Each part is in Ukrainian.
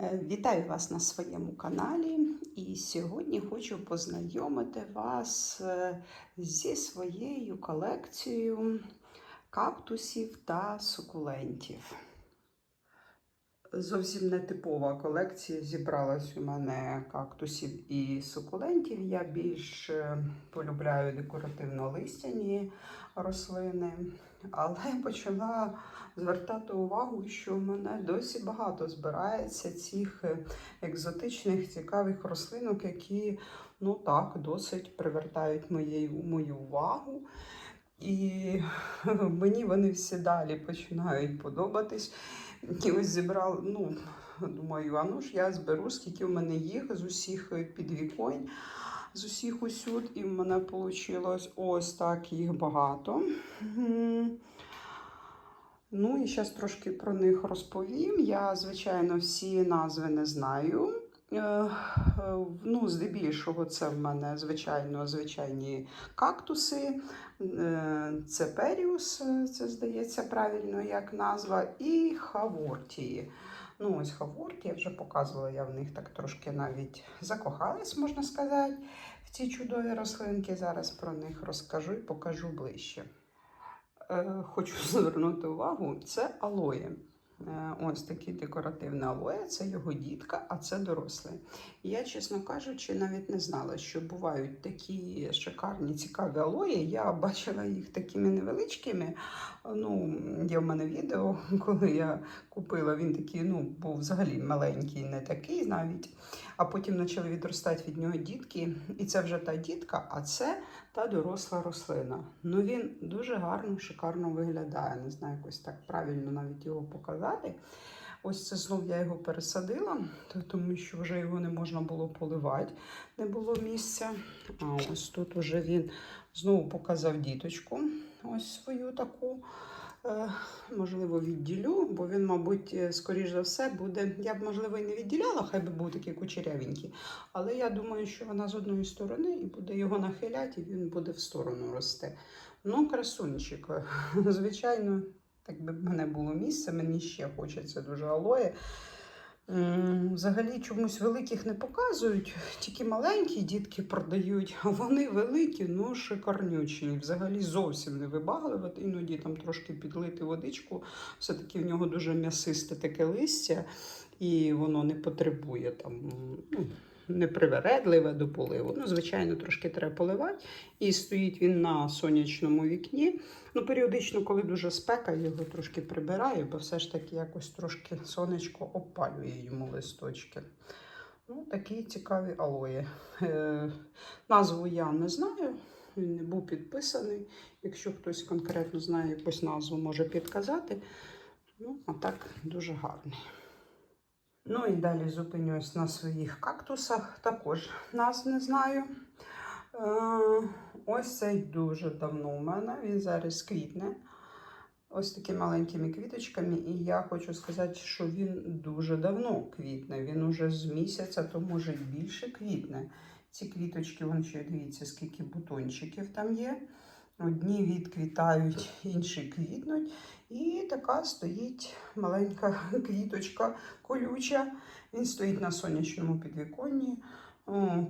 Е, Вітаю вас на своєму каналі. І сьогодні хочу познайомити вас е, зі своєю колекцією кактусів та сукулентів. Зовсім нетипова колекція зібралась у мене кактусів і сукулентів. Я більш е, полюбляю декоративно-листяні рослини, але почала звертати увагу, що в мене досі багато збирається цих е, екзотичних цікавих рослинок, які ну так досить привертають моєю, мою увагу. І мені вони всі далі починають подобатись. І ось зібрала, ну, думаю, а ну ж я зберу, скільки в мене їх з усіх підвіконь, з усіх усюд, і в мене вийшло ось так їх багато. Ну і зараз трошки про них розповім. Я, звичайно, всі назви не знаю. Е, Ну, здебільшого, це в мене звичайно звичайні кактуси. Е, Це періус, це здається правильно як назва, і хавортії. Ну, ось хавортії, я вже показувала, я в них так трошки навіть закохалась, можна сказати, в ці чудові рослинки. Зараз про них розкажу і покажу ближче. Е, Хочу звернути увагу, це алоє. Е, Ось такий декоративний алоє, це його дітка, а це дорослий. Я, чесно кажучи, навіть не знала, що бувають такі шикарні, цікаві алої. Я бачила їх такими невеличкими. Ну, є в мене відео, коли я купила, він такий, ну, був взагалі маленький, не такий навіть. А потім почали відростати від нього дітки. І це вже та дітка, а це та доросла рослина. Ну він дуже гарно, шикарно виглядає. Не знаю, якось так правильно навіть його показати. Ось це знов я його пересадила, тому що вже його не можна було поливати, не було місця. А ось тут уже він знову показав діточку. Ось свою таку. Е, Можливо, відділю, бо він, мабуть, е, скоріш за все буде. Я б, можливо, і не відділяла, хай би був такий кучерявенький. Але я думаю, що вона з одної сторони і буде його нахиляти, і він буде в сторону рости. Ну, красунчик. Звичайно, так би в мене було місце, мені ще хочеться дуже алоє. Взагалі чомусь великих не показують, тільки маленькі дітки продають, а вони великі, ну шикарнючі. Взагалі зовсім не вибагливати. Іноді там трошки підлити водичку. Все-таки в нього дуже м'ясисте таке листя, і воно не потребує там. Ну, Непривередливе до поливу. Ну, звичайно, трошки треба поливати. І стоїть він на сонячному вікні. Ну, періодично, коли дуже спека, його трошки прибираю, бо все ж таки якось трошки сонечко опалює йому листочки. Ну, такі цікаві алої. Е, назву я не знаю, він не був підписаний. Якщо хтось конкретно знає якусь назву, може підказати. Ну, а так дуже гарний. Ну і далі зупинюсь на своїх кактусах. Також назв не знаю. Е, ось цей дуже давно у мене. Він зараз квітне. Ось такими маленькими квіточками. І я хочу сказати, що він дуже давно квітне. Він уже з місяця, то може і більше квітне. Ці квіточки, вон ще дивіться, скільки бутончиків там є. Одні відквітають, інші квітнуть. І така стоїть маленька квіточка колюча. Він стоїть на сонячному підвіконні,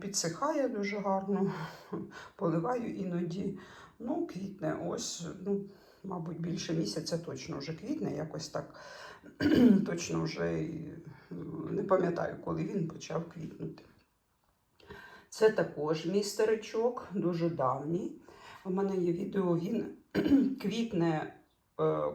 підсихає дуже гарно, поливаю іноді. Ну, квітне ось, ну, мабуть, більше місяця точно вже квітне, якось так точно вже не пам'ятаю, коли він почав квітнути. Це також мій старичок, дуже давній. У мене є відео, він квітне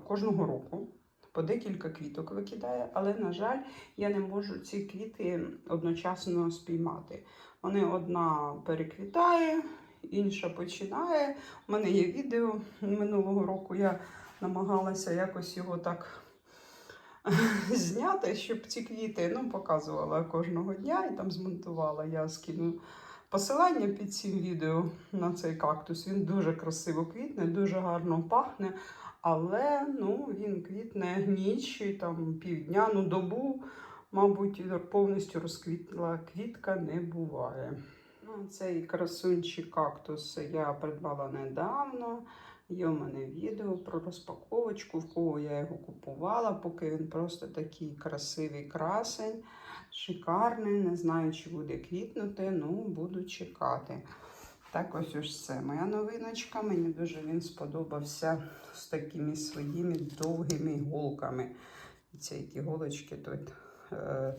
кожного року, по декілька квіток викидає, але, на жаль, я не можу ці квіти одночасно спіймати. Вони одна переквітає, інша починає. У мене є відео минулого року. Я намагалася якось його так зняти, щоб ці квіти ну, показувала кожного дня і там змонтувала. Я скину посилання під цим відео на цей кактус. Він дуже красиво квітне, дуже гарно пахне. Але ну, він квітне ніч, там півдня, ну добу, мабуть, повністю розквітла квітка не буває. Ну, цей красунчий кактус я придбала недавно. Є у мене відео про розпаковочку, в кого я його купувала, поки він просто такий красивий красень, шикарний. Не знаю, чи буде квітнути, ну буду чекати. Так, ось ось це моя новиночка. Мені дуже він сподобався з такими своїми довгими голками. Ці які голочки тут. Е,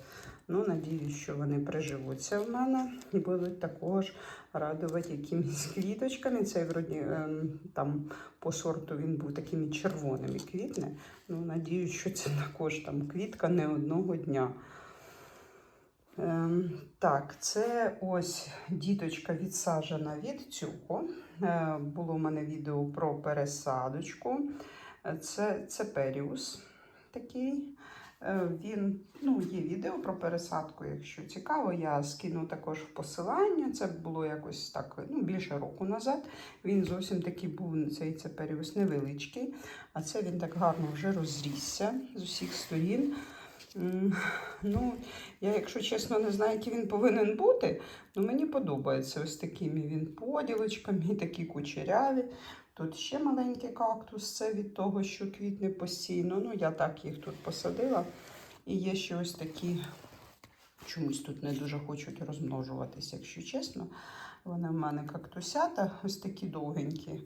ну, надіюсь, що вони приживуться в мене і будуть також радувати якимись квіточками. Цей вроді ем, там по сорту він був такими червоними квітне. Ну, надіюсь, що це також там квітка не одного дня. Ем, так, це ось діточка відсаджена від цього. Е, було в мене відео про пересадочку. Е, Це, це періус такий. Е, Він, ну, є відео про пересадку, якщо цікаво, я скину також в посилання. Це було якось так ну, більше року назад. Він зовсім такий був цей це періус невеличкий, а це він так гарно вже розрісся з усіх сторін. Ну, я, якщо чесно, не знаю, який він повинен бути. Ну, мені подобається ось такими він поділочками, такі кучеряві. Тут ще маленький кактус, це від того, що квітне постійно. Ну, я так їх тут посадила. І є ще ось такі, чомусь тут не дуже хочуть розмножуватися, якщо чесно. Вони в мене кактусята, ось такі довгенькі.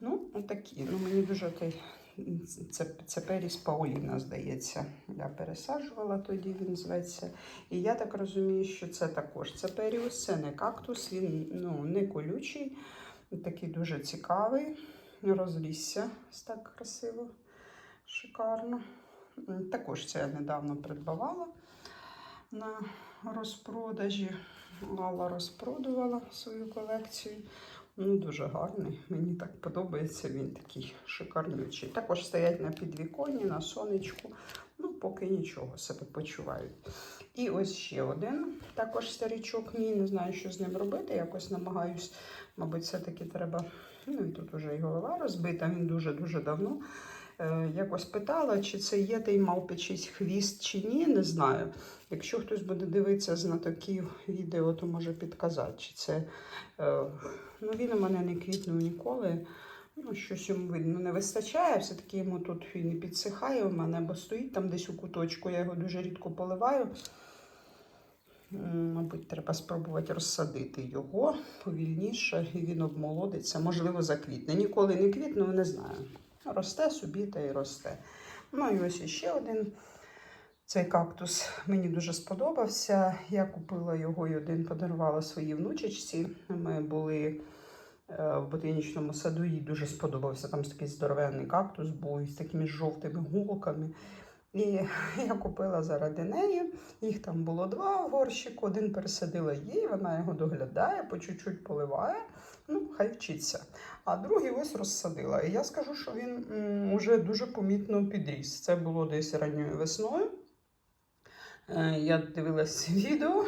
Ну, отакі. Ну, мені дуже це, це Періс Пауліна, здається. Я пересаджувала тоді, він зветься. І я так розумію, що це також це періус, це не кактус, він ну, не колючий, такий дуже цікавий. Розлісся так красиво, шикарно. Також це я недавно придбавала на розпродажі. Лала розпродувала свою колекцію. Ну, дуже гарний. Мені так подобається, він такий шикарнючий. Також стоять на підвіконні, на сонечку. Ну, поки нічого себе почувають. І ось ще один також старічок мій. Не знаю, що з ним робити. Якось намагаюсь, мабуть, все-таки треба. Ну і тут уже і голова розбита, він дуже-дуже давно. Е, якось питала, чи це є той мавпичий хвіст чи ні, не знаю. Якщо хтось буде дивитися знатоків відео, то може підказати, чи це. Е, ну, він у мене не квітнув ніколи. Ну, щось йому видно не вистачає. Все-таки йому тут він і підсихає у мене, бо стоїть там десь у куточку. Я його дуже рідко поливаю. Мабуть, треба спробувати розсадити його повільніше, і він обмолодиться, можливо, заквітне. Ніколи не квітнув, не знаю. Росте собі та й росте. Ну і ось іще один. Цей кактус мені дуже сподобався. Я купила його і один подарувала своїй внучечці. Ми були е, в ботанічному саду, їй дуже сподобався. Там такий здоровенний кактус був із такими жовтими гулками. І я купила заради неї. Їх там було два в. Один пересадила їй, вона його доглядає, по чуть-чуть поливає. Ну, хай вчиться. А другий ось розсадила. І я скажу, що він м, уже дуже помітно підріс. Це було десь ранньою весною. Е, Я дивилася відео,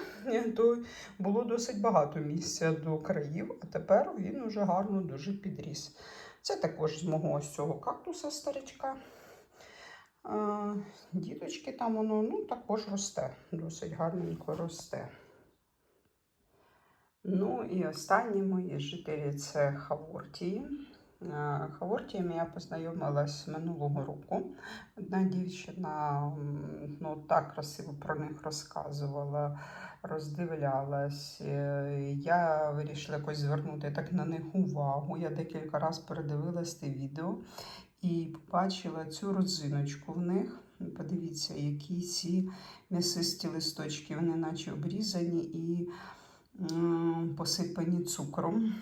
то було досить багато місця до країв, а тепер він уже гарно дуже підріс. Це також з мого ось цього кактуса старичка. Діточки там воно ну, також росте, досить гарненько росте. Ну і останні мої жителі це Хавортії. Хавортіями я познайомилась минулого року. Одна дівчина ну, так красиво про них розказувала, роздивлялась. Е, Я вирішила якось звернути так на них увагу. Я декілька разів передивилась те відео і побачила цю родзиночку в них. Подивіться, які ці м'ясисті листочки, вони наче обрізані і посипані цукром.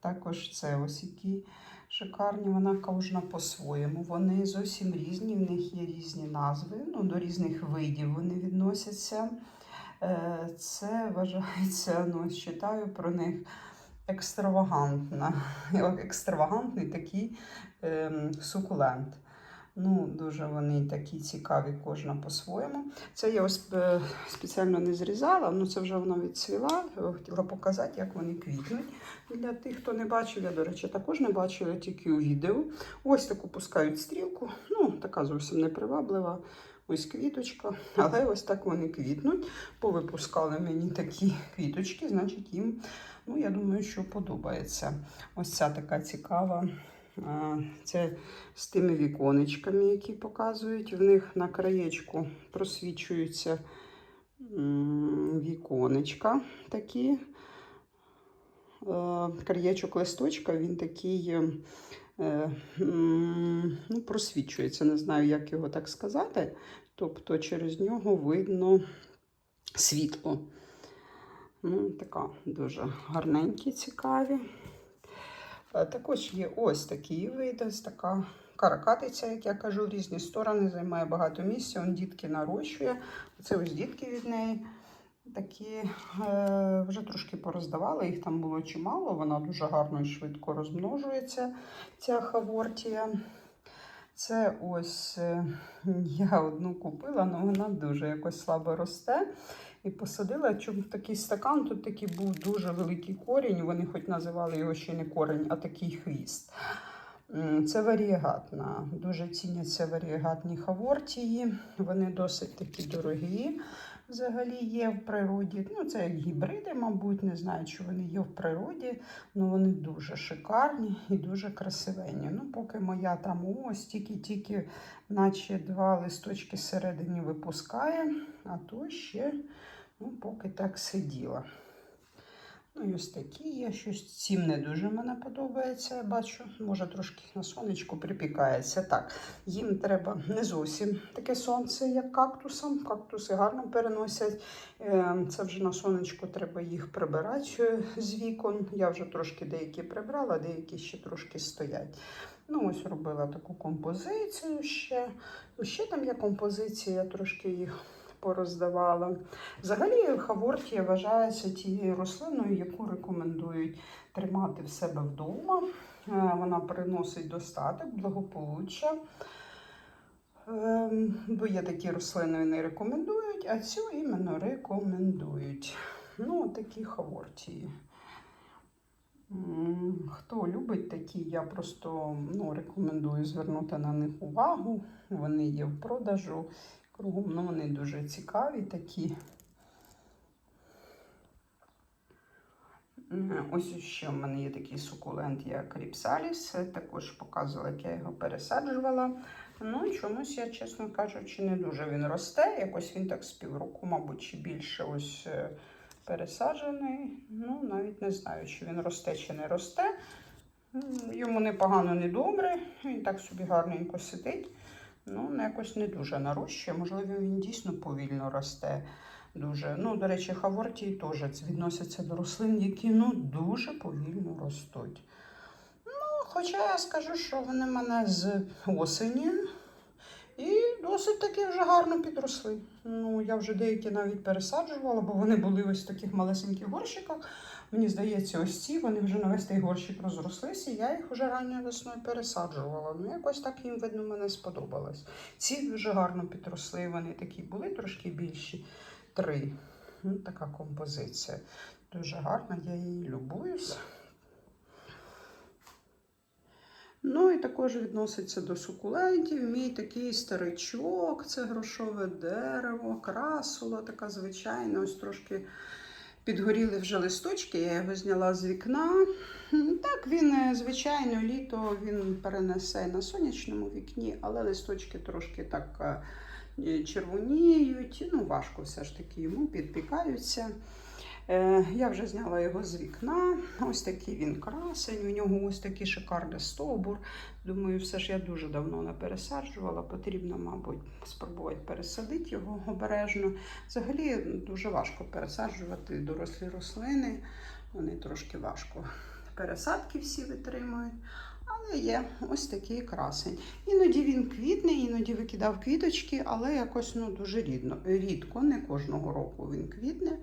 Також це ось які шикарні, вона кожна по-своєму. Вони зовсім різні, в них є різні назви, ну, до різних видів вони відносяться. Е, Це вважається, ну, читаю про них екстравагантна, екстравагантний такий ем, сукулент. Ну, дуже вони такі цікаві, кожна по-своєму. Це я ось е, спеціально не зрізала, ну це вже воно відцвіла. Хотіла показати, як вони квітнуть. Для тих, хто не бачив, я, до речі, також не бачила тільки у відео. Ось таку пускають стрілку. Ну, така зовсім неприваблива. Ось квіточка, але ось так вони квітнуть. Повипускали мені такі квіточки, значить їм, ну я думаю, що подобається. Ось ця така цікава. Це з тими віконечками, які показують. В них на краєчку просвічуються віконечка такі. Е, Краєчок листочка, він такий е, ну, просвічується, не знаю, як його так сказати. Тобто через нього видно світло. Ну, така дуже гарненькі, цікаві. Е, Також є ось такий вид, ось така каракатиця, як я кажу, різні сторони, займає багато місця. Он дітки нарощує. Це ось дітки від неї. Такі е, вже трошки пороздавали, їх там було чимало. Вона дуже гарно і швидко розмножується, ця хавортія. Це ось е, я одну купила, але вона дуже якось слабо росте. І посадила чому такий стакан. Тут такий був дуже великий корінь. Вони хоч називали його ще не корінь, а такий хвіст. Це варієгатна. Дуже ціняться варієгатні хавортії. Вони досить такі дорогі. Взагалі є в природі. Ну, це як гібриди, мабуть, не знаю, чи вони є в природі, але вони дуже шикарні і дуже красивенні. Ну, поки моя там ось тільки-тільки, наче два листочки всередині випускає, а то ще ну, поки так сиділа. Ну, і ось такі є. Щось цим не дуже мене подобається. Я бачу, може трошки на сонечку припікається. Так, їм треба не зовсім таке сонце, як кактусам. Кактуси гарно переносять. Е, Це вже на сонечку треба їх прибирати е, з вікон. Я вже трошки деякі прибрала, деякі ще трошки стоять. Ну, ось робила таку композицію ще. Ну, Ще там є композиція, я трошки їх пороздавала. Взагалі, хавортія вважається тією рослиною, яку рекомендують тримати в себе вдома. Е, Вона приносить достаток, благополуччя. Ем, Бо є такі рослини, не рекомендують, а цю іменно рекомендують. Ну, такі хавортії. Хто любить такі, я просто ну, рекомендую звернути на них увагу. Вони є в продажу кругом, ну вони дуже цікаві такі. Ось ще в мене є такий сукулент, як Ріпсаліс. Також показувала, як я його пересаджувала. Ну, чомусь я, чесно кажучи, не дуже він росте. Якось він так з півроку, мабуть, чи більше ось е, пересаджений. Ну, навіть не знаю, чи він росте, чи не росте. Йому не погано, не добре. Він так собі гарненько сидить. Ну, ну, якось не дуже нарощує. Можливо, він дійсно повільно росте. Дуже. Ну, до речі, хавортії теж відносяться до рослин, які ну, дуже повільно ростуть. Ну, хоча я скажу, що вони мене з осені і досить таки вже гарно підросли. Ну, я вже деякі навіть пересаджувала, бо вони були ось в таких малесеньких горщиках. Мені здається, ось ці вони вже на весь той горщик розрослися, я їх вже ранньою весною пересаджувала. Ну, якось так їм, видно, мене сподобалось. Ці дуже гарно підросли, вони такі були трошки більші. Три. Ну, така композиція. Дуже гарна, я її любуюсь. Ну і також відноситься до сукулентів. Мій такий старичок, це грошове дерево, красула така звичайна, ось трошки підгоріли вже листочки, я його зняла з вікна. Так, він, е, звичайно, літо він перенесе на сонячному вікні, але листочки трошки так е, червоніють. Ну, важко все ж таки йому підпікаються. Е, Я вже зняла його з вікна. Ось такий він красень. У нього ось такий шикарний стовбур. Думаю, все ж я дуже давно не пересаджувала. Потрібно, мабуть, спробувати пересадити його обережно. Взагалі дуже важко пересаджувати дорослі рослини. Вони трошки важко. Пересадки всі витримують. Але є ось такий красень. Іноді він квітне, іноді викидав квіточки, але якось ну, дуже рідно, рідко, не кожного року він квітне.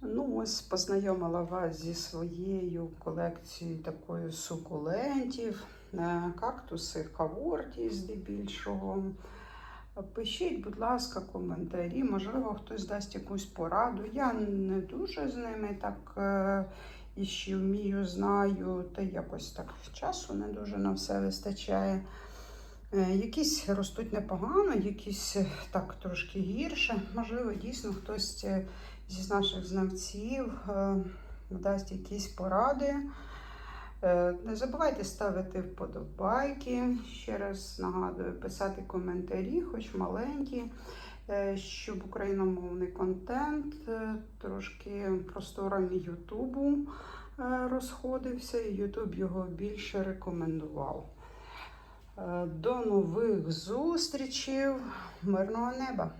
Ну, ось познайомила вас зі своєю колекцією такою сукулентів, е, кактуси, каворті здебільшого. Пишіть, будь ласка, коментарі, можливо, хтось дасть якусь пораду. Я не дуже з ними так е, і ще вмію, знаю, та якось так часу не дуже на все вистачає. Е, Якісь ростуть непогано, якісь так трошки гірше. Можливо, дійсно хтось зі наших знавців е, дасть якісь поради. Е, Не забувайте ставити вподобайки. Ще раз нагадую, писати коментарі, хоч маленькі, е, щоб україномовний контент трошки просторами Ютубу розходився, і Ютуб його більше рекомендував. До нових зустрічей, мирного неба!